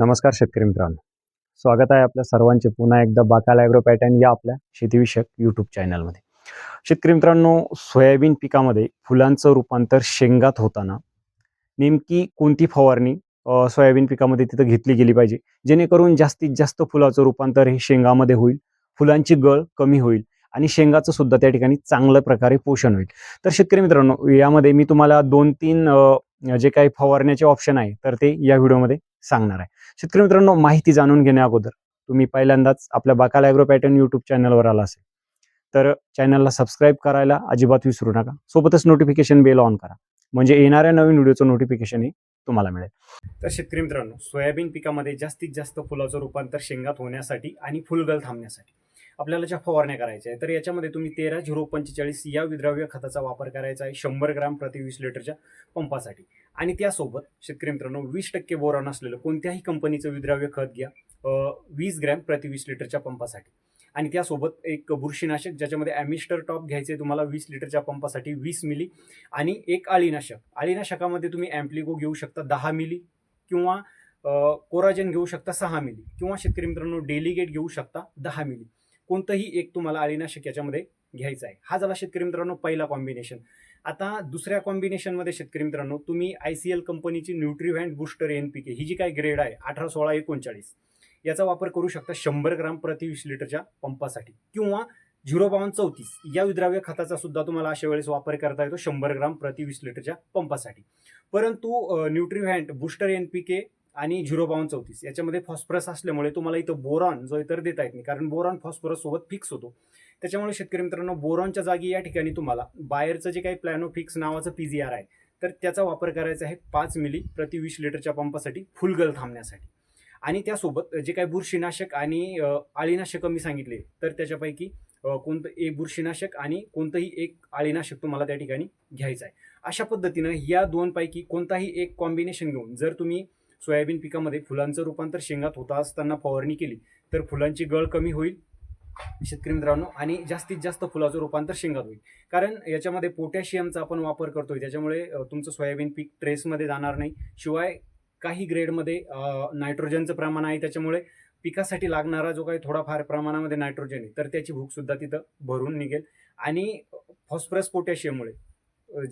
नमस्कार शेतकरी मित्रांनो. स्वागत आहे आपल्या सर्वांचे पुन्हा एकदा बाकाल ॲग्रो पॅटर्न या आपल्या शेतीविषयक यूट्यूब चॅनलमध्ये शेतकरी मित्रांनो सोयाबीन पिकामध्ये फुलांचं रूपांतर शेंगात होताना नेमकी कोणती फवारणी सोयाबीन पिकामध्ये तिथं घेतली गेली पाहिजे? जेणेकरून जास्तीत जास्त फुलाचं रूपांतर हे शेंगामध्ये होईल फुलांची गळ कमी होईल आणि शेंगाचं सुद्धा त्या ठिकाणी चांगल्या प्रकारे पोषण होईल. तर शेतकरी मित्रांनो यामध्ये मी तुम्हाला दोन तीन जे काही फवारण्याचे ऑप्शन आहे तर ते या व्हिडिओमध्ये सांगणार आहे. शेतकरी मित्रांनो माहिती जाणून घेण्या अगोदर तुम्ही पहिल्यांदाच आपल्या बाकाल ॲग्रो पॅटर्न यूट्यूब चॅनलवर आला असेल तर चॅनलला सबस्क्राईब करायला अजिबात विसरू नका. सोबतच नोटिफिकेशन बेल ऑन करा. म्हणजे येणाऱ्या नवीन व्हिडिओचं नोटिफिकेशनही तुम्हाला मिळेल. तर शेतकरी मित्रांनो सोयाबीन पिकामध्ये जास्तीत जास्त फुलाचं रूपांतर शेंगात होण्यासाठी आणि फुलगल थांबण्यासाठी आपल्याला ज्या फवारण्या करायच्या आहे तर याच्यामध्ये तुम्ही तेरा झिरो पंचेचाळीस या विद्राव्य खताचा वापर करायचा आहे शंभर ग्राम प्रति वीस लिटरच्या पंपासाठी. आणि त्यासोबत शेतकरी मित्रांनो वीस टक्के बोरॉन असलेलं कोणत्याही कंपनीचं विद्राव्य खत घ्या. वीस ग्रॅम प्रति वीस लिटरच्या पंपासाठी. आणि त्यासोबत एक बुरशीनाशक ज्याच्यामध्ये ॲमिस्टर टॉप घ्यायचे तुम्हाला वीस लिटरच्या पंपासाठी वीस मिली. आणि एक अळीनाशक. अळीनाशकामध्ये तुम्ही ॲम्प्लिगो घेऊ शकता दहा मिली किंवा कोराजन घेऊ शकता सहा मिली किंवा शेतकरी मित्रांनो डेलिगेट घेऊ शकता दहा मिली. कोणतंही एक तुम्हाला अळीनाशक याच्यामध्ये घ्यायचा आहे हा झाला शेतकरी मित्रांनो पहिला कॉम्बिनेशन आता दुसऱ्या कॉम्बिनेशनमध्ये शेतकरी मित्रांनो तुम्ही आय सी एल कंपनीची Nutrivant booster N P K ही जी काय ग्रेड आहे अठरा सोळा एकोणचाळीस याचा वापर करू शकता शंभर ग्राम प्रति वीस लिटरच्या पंपासाठी किंवा झिरो बावन्न चौतीस या विद्राव्य खताचा सुद्धा तुम्हाला अशा वेळेस वापर करता येतो शंभर ग्राम प्रति वीस लिटरच्या पंपासाठी. परंतु Nutrivant booster N P K आणि झिरो बावन्न चौतीस. याच्यामध्ये फॉस्फरस असल्यामुळे तुम्हाला इथं बोरॉन जो इतर देता येत नाही कारण बोरॉन फॉस्फरस सोबत फिक्स होतो. त्याच्यामुळे शेतकरी मित्रांनो बोरॉनच्या जागी या ठिकाणी तुम्हाला बाहेरचं जे काही प्लॅनो फिक्स नावाचं पी जी आर आहे तर त्याचा वापर करायचा आहे पाच मिली प्रति वीस लिटरच्या पंपासाठी फुलगल थांबण्यासाठी. आणि त्यासोबत जे काही बुरशीनाशक आणि आळीनाशकं मी सांगितले तर त्याच्यापैकी कोणतं एक बुरशीनाशक आणि कोणतंही एक अळीनाशक तुम्हाला त्या ठिकाणी घ्यायचं आहे. अशा पद्धतीनं या दोनपैकी कोणताही एक कॉम्बिनेशन घेऊन जर तुम्ही सोयाबीन पिकामध्ये फुलांचं रूपांतर शेंगात होता असताना फवारणी केली तर फुलांची गळ कमी होईल. शेतकरी मित्रांनो आणि जास्तीत जास्त फुलाचं रूपांतर शेंगात होईल. कारण याच्यामध्ये पोटॅशियमचा आपण वापर करतोय त्याच्यामुळे तुमचं सोयाबीन पीक ट्रेसमध्ये जाणार नाही. शिवाय काही ग्रेडमध्ये नायट्रोजनचं प्रमाण आहे त्याच्यामुळे पिकासाठी लागणारा जो काही थोडाफार प्रमाणामध्ये नायट्रोजन आहे तर त्याची भूकसुद्धा तिथं भरून निघेल. आणि फॉस्फरस पोटॅशियममुळे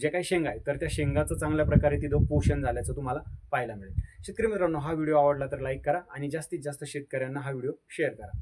जे काही शेंगा आहे तर त्या शेंगाचं चांगल्या प्रकारे तिथं पोषण झाल्याचं तुम्हाला पाहायला मिळेल. शेतकरी मित्रांनो हा व्हिडिओ आवडला तर लाईक करा आणि जास्तीत जास्त शेतकऱ्यांना हा व्हिडिओ शेअर करा.